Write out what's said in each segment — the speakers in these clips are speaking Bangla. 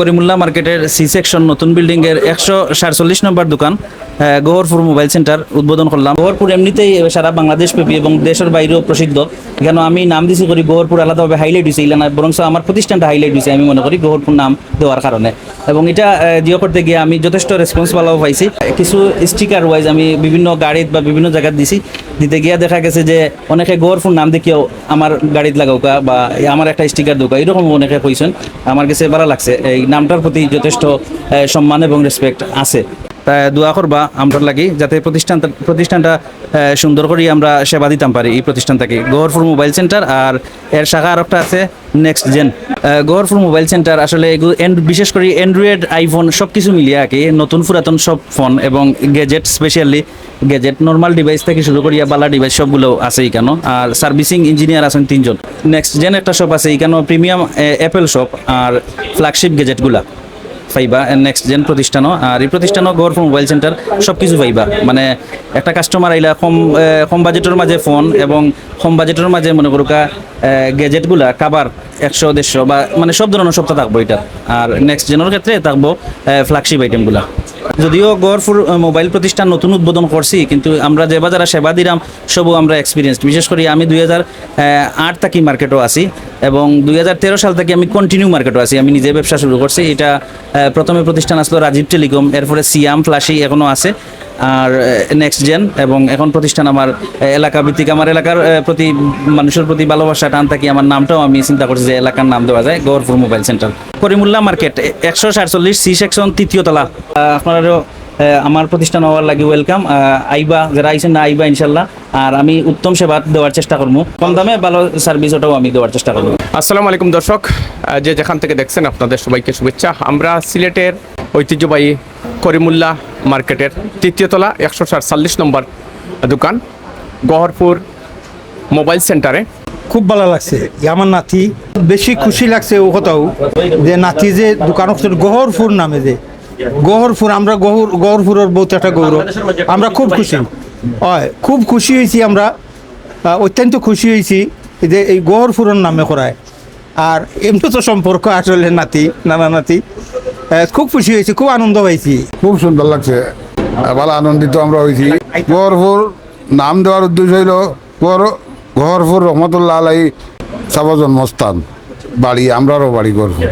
করিমুল্লা মার্কেটের সি সেকশন নতুন বিল্ডিং এর একশো সাতচল্লিশ নম্বর দোকান। গোহরপুর মোবাইল সেন্টার উদ্বোধন করলাম। গোহরপুর এমনিতেই সারা বাংলাদেশ ব্যাপী এবং দেশের বাইরেও প্রসিদ্ধ। কেন আমি নাম দিছি করি গোহরপুর আলাদাভাবে হাইলাইট হয়েছে ইলানা বরং আমার প্রতিষ্ঠানটা হাইলাইট হয়েছে আমি মনে করি গোহরপুর নাম দেওয়ার কারণে। এবং এটা জিও করতে গিয়ে আমি যথেষ্ট রেসপন্স ভালো পাইছি। কিছু স্টিকার ওয়াইজ আমি বিভিন্ন গাড়িত বা বিভিন্ন জায়গায় দিছি। দিতে গিয়া দেখা গেছে যে অনেকে গোহরপুর নাম দেখিও আমার গাড়িত লাগাউকা বা আমার একটা স্টিকার দোকা এরকম অনেকে কইছেন। আমার কাছে ভালো লাগছে। এই নামটার প্রতি যথেষ্ট সম্মান এবং রেসপেক্ট আছে। দোয়া করবা আমরা লাগি, যাতে প্রতিষ্ঠান প্রতিষ্ঠানটা সুন্দর করে আমরা সেবা দিতাম পারি এই প্রতিষ্ঠান থেকে গহরপুর মোবাইল সেন্টার আর এর শাখা আরেকটা আছে next gen Goharpur mobile centre আসলে বিশেষ করে অ্যান্ড্রয়েড আইফোন সব কিছু মিলিয়ে আর কি, নতুন পুরাতন সব ফোন এবং gadget specially gadget normal device থেকে শুরু করিয়া বালা ডিভাইস সবগুলো আছে এখানে। আর সার্ভিসিং ইঞ্জিনিয়ার আছেন তিনজন। নেক্সট জেন একটা শপ আছে এখানে প্রিমিয়াম অ্যাপেল শপ আর ফ্ল্যাগশিপ গ্যাজেটগুলা পাইবা নেক্সট জেন প্রতিষ্ঠানও, আর এই প্রতিষ্ঠানও গড় মোবাইল সেন্টার সব কিছু পাইবা মানে একটা কাস্টমার আইলা কম কম বাজেটের মাঝে ফোন এবং কম বাজেটের মাঝে মনে করুকা গ্যাজেটগুলা কাবার একশো, দেড়শো বা মানে সব ধরনের সপ্তাহ থাকব এটা আর নেক্সট জেনের ক্ষেত্রে থাকব ফ্ল্যাগশিপ আইটেমগুলা যদিও গড়ফুর মোবাইল প্রতিষ্ঠান নতুন উদ্বোধন করছি, কিন্তু আমরা যে বাজারে সেবা দিলাম, সবও আমরা এক্সপিরিয়েন্স বিশেষ করে আমি দুই হাজার আট থাকি মার্কেটও আছি। এবং দুই হাজার তেরো সাল থেকে আমি কন্টিনিউ মার্কেটও আছি। আমি নিজে ব্যবসা শুরু করছি। এটা প্রথমে প্রতিষ্ঠান আসলো রাজীব টেলিকম। এরপরে সিয়াম, ফ্লাশি এখনও আছে। আর নেক্সট জেন এবং এখন প্রতিষ্ঠান আমার এলাকা ভিত্তিক আমার এলাকার প্রতি, মানুষের প্রতি ভালোবাসা, টান থাকি আমার নামটাও আমি চিন্তা করছি যে এলাকার নাম দেওয়া যায়, Gaurpur mobile centre. Karimulla market, একশো সাতচল্লিশ, সি সেকশন, তৃতীয় তলা। আপনারাও আমার প্রতিষ্ঠান হওয়ার লাগে ওয়েলকাম আইবা যারা আইসেন না আইবা ইনশাল্লাহ। আর আমি উত্তম সেবা দেওয়ার চেষ্টা করব। কম দামে ভালো সার্ভিস ওটাও আমি দেওয়ার চেষ্টা করব। আসসালামু আলাইকুম দর্শক যে যেখান থেকে দেখছেন আপনাদের সবাইকে শুভেচ্ছা। আমরা সিলেটের ঐতিহ্যবাহী করিমুল্লা মার্কেটের তৃতীয়তলা একশো সাতচল্লিশ নম্বর দোকান গহরপুর মোবাইল সেন্টারে। খুব ভালো লাগছে। যে আমার নাতি বেশি খুশি লাগছে ও কথাও যে নাতি যে দোকান গহরপুর নামে যে। গহরপুর আমরা গহর গহরপুরের বহুত একটা গৌরব। আমরা খুব খুশি। হয় খুব খুশি হয়েছি আমরা। অত্যন্ত খুশি হয়েছি যে এই গহরপুরের নামে করায়। আর এমনি তো সম্পর্ক আসলে নাতি নানা নাতি। খুব খুশি হয়েছি খুব আনন্দ পাইছি। খুব সুন্দর লাগছে। ভালো আনন্দিত আমরা হয়েছি। গহরপুর নাম দেওয়ার উদ্দেশ্য হইল গহর গহরপুর রহমতুল্লাহ আলাই সাব জন্মস্থান। বাড়ি আমরারও বাড়ি গহরপুর।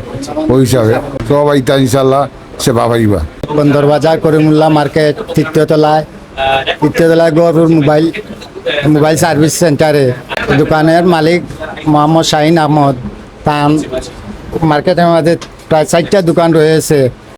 ওই হিসাবে। সবাই তা ইনশাল্লাহ সেবা পাইবা বন্দরবাজার করিমুল্লা মার্কেট তৃতীয়তলায় তৃতীয়তলায় গরুর মোবাইল মোবাইল সার্ভিস সেন্টারে। দোকানের মালিক মোহাম্মদ শাহিন আহমদ। তান মার্কেটের মধ্যে প্রায় চারটা দোকান রয়েছে।